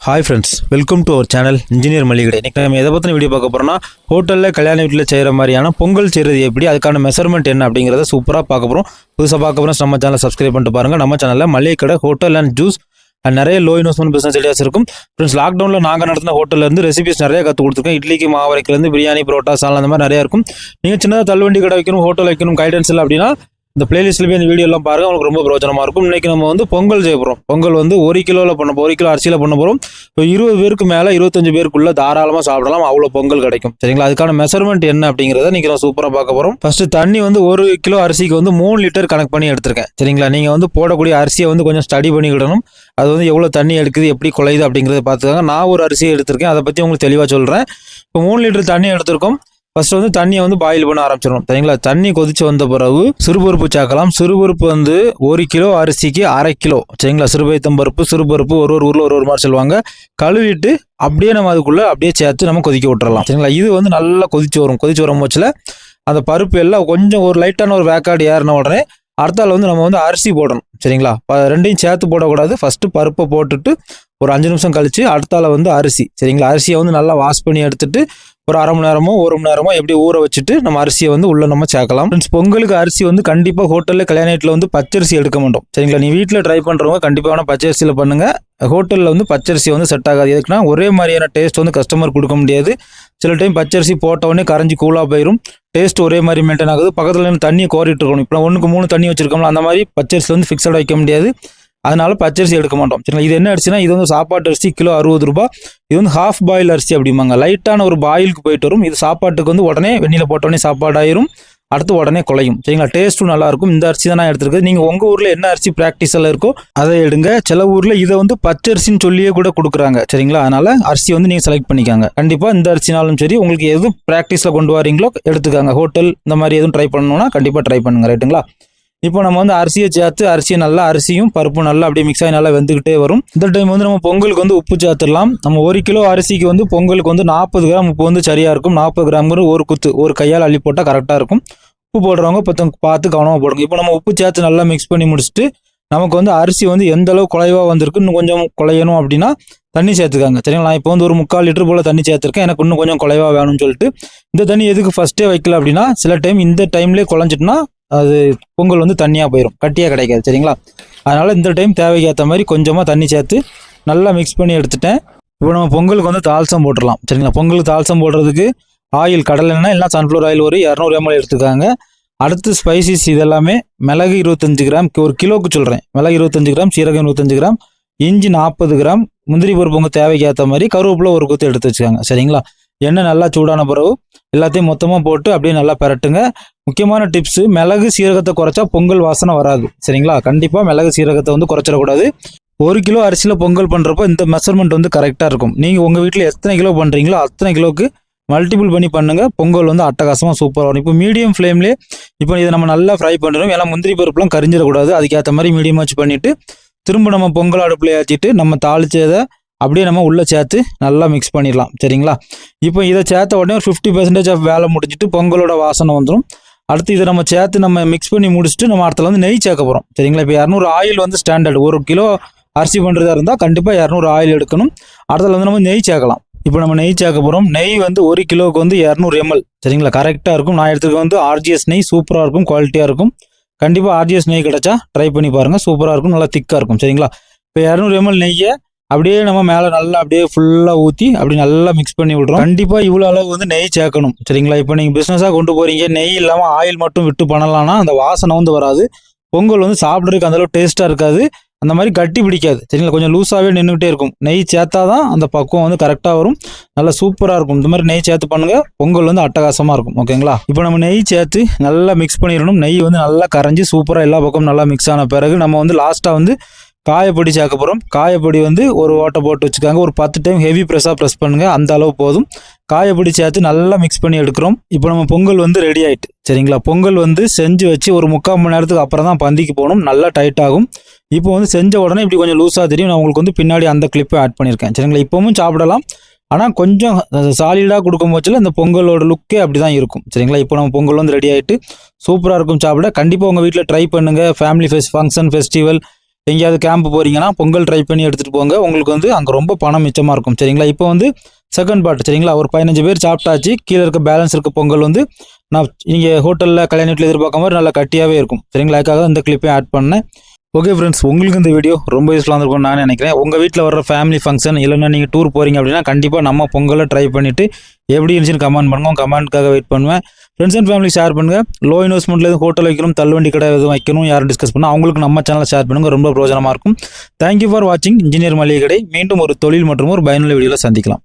Hi friends welcome to our channel engineer மளிகடை இன்னைக்கு நம்ம எதை பற்றின வீடியோ பார்க்க போகிறோம்னா ஹோட்டலில் கல்யாண வீட்டில் செய்கிற மாதிரியான பொங்கல் செய்கிறது எப்படி அதுக்கான மெஷர்மெண்ட் என்ன அப்படிங்கிறத சூப்பராக பார்க்க போகிறோம் புதுசாக பார்க்க போகிறோம் நம்ம சேனலை சப்ஸ்கிரைப் பண்ணிட்டு பாருங்கள் நம்ம சேனலில் மளிகை கடை ஹோட்டல் அண்ட் ஜூஸ் அண்ட் நிறைய லோ இன்வெஸ்ட்மெண்ட் பிஸ்னஸ் ஐடியாஸ் இருக்கும். ஃப்ரெண்ட்ஸ் லாக்டவுனில் நாங்கள் நடத்தின ஹோட்டல்லேருந்து ரெசிபிஸ் நிறைய கற்றுக் கொடுத்துருக்கோம். இட்லிக்கு மாவரைக்கிலேருந்து பிரியாணி புரோட்டா சால் அந்த மாதிரி நிறையா இருக்கும். நீங்கள் சின்னதாக தள்ளுவண்டி கடை வைக்கணும் ஹோட்டல் வைக்கணும் கைடன்ஸ் இல்லை அப்படின்னா இந்த பிளேலிஸ்ட்ல போய் இந்த வீடியோலாம் பாருங்க உங்களுக்கு ரொம்ப பிரோஜனமா இருக்கும். இன்னைக்கு நம்ம வந்து பொங்கல் செய்ய போறோம். பொங்கல் வந்து ஒரு கிலோல பண்ண போறோம் ஒரு கிலோ அரிசியில பண்ண போறோம். இப்போ இருபது பேருக்கு மேல இருபத்தஞ்சு பேருக்குள்ள தாராளமா சாப்பிடலாம். அவ்வளவு பொங்கல் கிடைக்கும். சரிங்களா? அதுக்கான மெஷர்மெண்ட் என்ன அப்படிங்கறத இன்னைக்கு நான் சூப்பரா பார்க்க போறோம். ஃபர்ஸ்ட் தண்ணி வந்து ஒரு கிலோ அரிசிக்கு வந்து மூணு லிட்டர் கணக்கு பண்ணி எடுத்திருக்கேன். சரிங்களா? நீங்க வந்து போடக்கூடிய அரிசியை வந்து கொஞ்சம் ஸ்டடி பண்ணிக்கிடணும் அது வந்து எவ்வளவு தண்ணி எடுக்குது எப்படி குலையுது அப்படிங்கறத பார்த்துக்காங்க. நான் ஒரு அரிசியை எடுத்திருக்கேன். அதை பத்தி உங்களுக்கு தெளிவா சொல்றேன். இப்போ மூணு லிட்டர் தண்ணி எடுத்திருக்கோம். ஃபர்ஸ்ட் வந்து தண்ணியை வந்து பாயில் பண்ண ஆரம்பிச்சிடணும். சரிங்களா? தண்ணி கொதிச்சு வந்த பிறகு சிறுபருப்பு சேர்க்கலாம். சிறுபருப்பு வந்து ஒரு கிலோ அரிசிக்கு அரை கிலோ. சரிங்களா? சிறுபைத்தம் பருப்பு சிறுபருப்பு ஒரு ஒரு ஊரில் ஒரு ஒரு மாதிரி சொல்லுவாங்க. கழுவிட்டு அப்படியே நம்ம அதுக்குள்ள அப்படியே சேர்த்து நம்ம கொதிக்க விட்டுறலாம். சரிங்களா? இது வந்து நல்லா கொதிச்சு வரும். கொதிச்சு வரும் போச்சில் அந்த பருப்பு எல்லாம் கொஞ்சம் ஒரு லைட்டான ஒரு வேக்காடு ஏறின உடனே அடுத்தால வந்து நம்ம வந்து அரிசி போடணும். சரிங்களா? ப- ரெண்டையும் சேர்த்து போடக்கூடாது. ஃபர்ஸ்ட் பருப்பை போட்டுட்டு ஒரு அஞ்சு நிமிஷம் கழிச்சு அடுத்தால வந்து அரிசி. சரிங்களா? அரிசியை வந்து நல்லா வாஷ் பண்ணி எடுத்துட்டு ஒரு அரை மணி நேரமோ ஒரு மணி நேரமோ எப்படி ஊற வச்சுட்டு நம்ம அரிசியை வந்து உள்ள நம்ம சேர்க்கலாம். ஃப்ரெண்ட்ஸ் பொங்கலுக்கு அரிசி வந்து கண்டிப்பாக ஹோட்டலில் கல்யாணத்தில் வந்து பச்சரிசி எடுக்க மாட்டோம். சரிங்களா? நீ வீட்டில் ட்ரை பண்ணுறவங்க கண்டிப்பாக பச்சரிசியில் பண்ணுங்க. ஹோட்டலில் வந்து பச்சரிசி வந்து செட் ஆகாது. எதுக்குன்னா ஒரே மாதிரியான டேஸ்ட் வந்து கஸ்டமர் கொடுக்க முடியாது. சில டைம் பச்சரிசி போட்ட உடனே கரைஞ்சி கூலாக போயிடும் டேஸ்ட் ஒரே மாதிரி மெயின்டைன் ஆகுது. பக்கத்தில் தண்ணியை கோரிட்டு இருக்கணும். இப்போ ஒன்றுக்கு மூணு தண்ணி வச்சிருக்கோம்ல அந்த மாதிரி பச்சரிசி வந்து ஃபிக்ஸட் வைக்க முடியாது. அதனால பச்சரிசி எடுக்க மாட்டோம். சரிங்களா? இது என்ன அரிசினா இது வந்து சாப்பாட்டு அரிசி கிலோ அறுபது ரூபாய். இது வந்து ஹாஃப் பாயில் அரிசி அப்படிம்பாங்க. லைட்டான ஒரு பாயிலுக்கு போயிட்டு வரும். இது சாப்பாட்டுக்கு வந்து உடனே வெண்ணில போட்ட உடனே அடுத்து உடனே குலையும் சரிங்களா? டேஸ்ட்டும் நல்லாயிருக்கும். இந்த அரிசி தான் நான் எடுத்திருக்கேன். நீங்கள் உங்கள் ஊரில் என்ன அரிசி ப்ராக்டிஸில் இருக்கோ அதை எடுங்க. சில ஊரில் இதை வந்து பச்சரிசின்னு சொல்லியே கூட கொடுக்குறாங்க. சரிங்களா? அதனால் அரிசி வந்து நீங்கள் செலக்ட் பண்ணிக்காங்க. கண்டிப்பாக இந்த அரிசினாலும் சரி உங்களுக்கு எது ப்ராக்டிஸில் கொண்டு வரீங்களோ எடுத்துக்காங்க. ஹோட்டல் இந்த மாதிரி எதுவும் ட்ரை பண்ணணும்னா கண்டிப்பாக ட்ரை பண்ணுங்க. ரைட்டுங்களா இப்போ நம்ம வந்து அரிசியை சேர்த்து அரிசியை நல்லா அரிசியும் பருப்பு நல்லா அப்படியே மிக்ஸ் ஆகி நல்லா வெந்துக்கிட்டே வரும். இந்த டைம் வந்து நம்ம பொங்கலுக்கு வந்து உப்பு சேர்த்துடலாம். நம்ம ஒரு கிலோ அரிசிக்கு வந்து பொங்கலுக்கு வந்து நாற்பது கிராம் உப்பு வந்து சரியாக இருக்கும். நாற்பது கிராம்ங்கிற ஒரு குத்து ஒரு கையால் அள்ளி போட்டால் கரெக்டாக இருக்கும். உப்பு போடுறவங்க இப்போ பார்த்து கவனமாக போடுங்க. இப்போ நம்ம உப்பு சேர்த்து நல்லா மிக்ஸ் பண்ணி முடிச்சுட்டு நமக்கு வந்து அரிசி வந்து எந்த அளவு குலைவாக வந்திருக்கு இன்னும் கொஞ்சம் குலையணும் அப்படின்னா தண்ணி சேர்த்துக்காங்க. சரிங்களா? நான் இப்போ வந்து ஒரு முக்கால் லிட்டர் போல் தண்ணி சேர்த்துருக்கேன். எனக்கு இன்னும் கொஞ்சம் குலைவாக வேணும்னு சொல்லிட்டு. இந்த தண்ணி எதுக்கு ஃபர்ஸ்ட்டே வைக்கல அப்படின்னா சில டைம் இந்த டைம்லேயே குழஞ்சிட்டுனா அது பொங்கல் வந்து தண்ணியாக போயிடும் கட்டியாக கிடைக்காது சரிங்களா? அதனால் இந்த டைம் தேவைக்கு ஏற்ற மாதிரி கொஞ்சமாக தண்ணி சேர்த்து நல்லா மிக்ஸ் பண்ணி எடுத்துட்டேன். இப்போ நம்ம பொங்கலுக்கு வந்து தால்சம் போட்டுடலாம் சரிங்களா? பொங்கலுக்கு தால்சம் போடுறதுக்கு ஆயில் கடலைன்னா எண்ணெய் இல்லை சன்ஃப்ளவர் ஆயில் ஒரு இரநூறு எம்எல் எடுத்துக்காங்க. அடுத்து ஸ்பைசிஸ் இதெல்லாமே மிளகு இருபத்தஞ்சு கிராம் ஒரு கிலோக்கு சொல்கிறேன் மிளகு இருபத்தஞ்சு கிராம் சீரகம் இருபத்தஞ்சு கிராம் இஞ்சி நாற்பது கிராம் முந்திரி பருப்பு உங்கள் தேவைக்கு ஏற்ற மாதிரி கருவேப்பிலை ஒரு கொத்து எடுத்து வச்சுக்காங்க சரிங்களா? எண்ணெய் நல்லா சூடான பிறகு எல்லாத்தையும் மொத்தமாக போட்டு அப்படியே நல்லா பரட்டுங்க. முக்கியமான டிப்ஸு மிளகு சீரகத்தை குறைச்சா பொங்கல் வாசனை வராது. சரிங்களா? கண்டிப்பாக மிளகு சீரகத்தை வந்து குறைச்சிடக்கூடாது. ஒரு கிலோ அரிசியில் பொங்கல் பண்ணுறப்போ இந்த மெஷர்மெண்ட் வந்து கரெக்டாக இருக்கும். நீங்கள் உங்கள் வீட்டில் எத்தனை கிலோ பண்ணுறீங்களோ அத்தனை கிலோக்கு மல்டிபிள் பண்ணி பண்ணுங்கள் பொங்கல் வந்து அட்டகாசமாக சூப்பராக வரும். இப்போ மீடியம் ஃப்ளேம்லேயே இப்போ இதை நம்ம நல்லா ஃப்ரை பண்ணுறோம் ஏன்னா முந்திரி பருப்புலாம் கரிஞ்சிடக்கூடாது. அதுக்கேற்ற மாதிரி மீடியமாக வச்சு பண்ணிவிட்டு திரும்ப நம்ம பொங்கல் அடுப்பில் ஏற்றிட்டு நம்ம தாளிச்சதை அப்படியே நம்ம உள்ளே சேர்த்து நல்லா மிக்ஸ் பண்ணிடலாம். சரிங்களா? இப்போ இதை சேர்த்த உடனே ஒரு ஃபிஃப்டி பர்சன்டேஜ் ஆஃப் வேலை முடிஞ்சிட்டு பொங்கலோட வாசனை வந்துடும் அடுத்து இதை நம்ம சேர்த்து நம்ம மிக்ஸ் பண்ணி முடிச்சுட்டு நம்ம இடத்துல வந்து நெய் சேர்க்க போகிறோம் சரிங்களா? இப்போ இரநூறு ஆயில் வந்து ஸ்டாண்டர்ட் ஒரு கிலோ அரிசி பண்ணுறதா இருந்தால் கண்டிப்பாக இரநூறு ஆயில் எடுக்கணும். அடுத்தது வந்து நம்ம நெய் சேர்க்கலாம். இப்போ நம்ம நெய் சேர்க்க போகிறோம் நெய் வந்து ஒரு கிலோவுக்கு வந்து இரநூறு எம்எல் சரிங்களா? கரெக்டாக இருக்கும். நான் எடுத்துக்க வந்து ஆர்ஜிஎஸ் நெய் சூப்பராக இருக்கும். குவாலிட்டியாக இருக்கும். கண்டிப்பாக ஆர்ஜிஎஸ் நெய் கிடச்சா ட்ரை பண்ணி பாருங்கள் சூப்பராக இருக்கும். நல்லா திக்காக இருக்கும். சரிங்களா? இப்போ இரநூறு எம்எல் நெய்யை அப்படியே நம்ம மேலே நல்லா அப்படியே ஃபுல்லாக ஊற்றி அப்படி நல்லா மிக்ஸ் பண்ணி விட்றோம். கண்டிப்பாக இவ்வளோ அளவு வந்து நெய் சேர்க்கணும். சரிங்களா? இப்போ நீங்கள் பிஸ்னஸாக கொண்டு போகிறீங்க நெய் இல்லாமல் ஆயில் மட்டும் விட்டு பண்ணலாம்னா அந்த வாசனை வந்து வராது. பொங்கல் வந்து சாப்பிட்றதுக்கு அந்தளவு டேஸ்ட்டாக இருக்காது. அந்த மாதிரி கட்டி பிடிக்காது. சரிங்களா? கொஞ்சம் லூஸாகவே நின்றுக்கிட்டே இருக்கும். நெய் சேர்த்தா தான் அந்த பக்குவம் வந்து கரெக்டாக வரும். நல்லா சூப்பராக இருக்கும். இந்த மாதிரி நெய் சேர்த்து பண்ணுங்க பொங்கல் வந்து அட்டகாசமாக இருக்கும். ஓகேங்களா? இப்போ நம்ம நெய் சேர்த்து நல்லா மிக்ஸ் பண்ணிடணும். நெய் வந்து நல்லா கரைஞ்சி சூப்பராக எல்லா பக்கமும் நல்லா மிக்ஸ் ஆன பிறகு நம்ம வந்து லாஸ்ட்டாக வந்து காயப்பொடி சேர்க்க போகிறோம் காயப்பொடி வந்து ஒரு ஓட்டை போட்டு வச்சுக்காங்க. ஒரு பத்து டைம் ஹெவி ப்ரெஸ்ஸாக ப்ரெஸ் பண்ணுங்க. அந்த அளவு போதும். காயப்பொடி சேர்த்து நல்லா மிக்ஸ் பண்ணி எடுக்கிறோம். இப்போ நம்ம பொங்கல் வந்து ரெடி ஆகிட்டு சரிங்களா? பொங்கல் வந்து செஞ்சு வச்சு ஒரு முக்கால் மணி நேரத்துக்கு அப்புறம் தான் பந்திக்கு போகணும். நல்லா டைட் ஆகும். இப்போ வந்து செஞ்ச உடனே இப்படி கொஞ்சம் லூஸாக தெரியும். நான் உங்களுக்கு வந்து பின்னாடி அந்த கிளிப்பை ஆட் பண்ணியிருக்கேன். சரிங்களா? இப்போவும் சாப்பிடலாம். ஆனால் கொஞ்சம் சாலிடாக கொடுக்கும் பட்சத்தில் இந்த பொங்கலோட லுக்கே அப்படி தான் இருக்கும். சரிங்களா? இப்போ நம்ம பொங்கல் வந்து ரெடி ஆகிட்டு சூப்பராக இருக்கும் சாப்பிட. கண்டிப்பாக உங்கள் வீட்டில் ட்ரை பண்ணுங்கள் ஃபேமிலி ஃபெஸ்ட் ஃபங்க்ஷன் ஃபெஸ்டிவல் எங்கேயாவது கேம்ப் போகிறீங்கன்னா பொங்கல் ட்ரை பண்ணி எடுத்துகிட்டு போங்க. உங்களுக்கு வந்து அங்கே ரொம்ப பணம் மிச்சமாக இருக்கும். சரிங்களா? இப்போ வந்து செகண்ட் பார்ட் சரிங்களா? ஒரு பதினஞ்சு பேர் சாப்பிட்டாச்சு. கீழே இருக்க பேலன்ஸ் இருக்க பொங்கல் வந்து நான் நீங்கள் ஹோட்டலில் கல்யாண வீட்டில் எதிர்பார்க்க மாதிரி நல்லா கட்டியாகவே இருக்கும். சரிங்களா? அதுக்காக இந்த கிளிப்பையும் ஆட் பண்ணேன். ஓகே ஃப்ரெண்ட்ஸ் உங்களுக்கு இந்த வீடியோ ரொம்ப யூஸ்ஃபுல்லாக இருக்கும்னு நான் நினைக்கிறேன். உங்கள் வீட்டில் வர ஃபேமிலி ஃபங்க்ஷன் இல்லைன்னா நீங்கள் டூர் போகிறீங்க அப்படின்னா கண்டிப்பாக நம்ம பொங்கலை ட்ரை பண்ணிவிட்டு எப்படி இருந்துச்சுன்னு கமெண்ட் பண்ணுங்க. உங்கள் கமெண்ட்காக வெயிட் பண்ணுவேன். ஃப்ரெண்ட்ஸ் அண்ட் ஃபேமிலி ஷேர் பண்ணுங்கள் லோ இன்வெஸ்ட்மெண்ட்டில் எதுவும் ஹோட்டல் வைக்கணும் தள்ளுவண்டி கடை எதுவும் வைக்கணும் யாரும் டிஸ்கஸ் பண்ணால் அவங்களுக்கு நம்ம சேனலில் ஷேர் பண்ணுங்கள் ரொம்ப பிரோஜனமாக இருக்கும். தேங்க்யூ ஃபார் வாட்சிங் இன்ஜினியர் மளிகை கடை. மீண்டும் ஒரு தொழில் மற்றும் ஒரு பயனுள்ள வீடியோவில் சந்திக்கலாம்.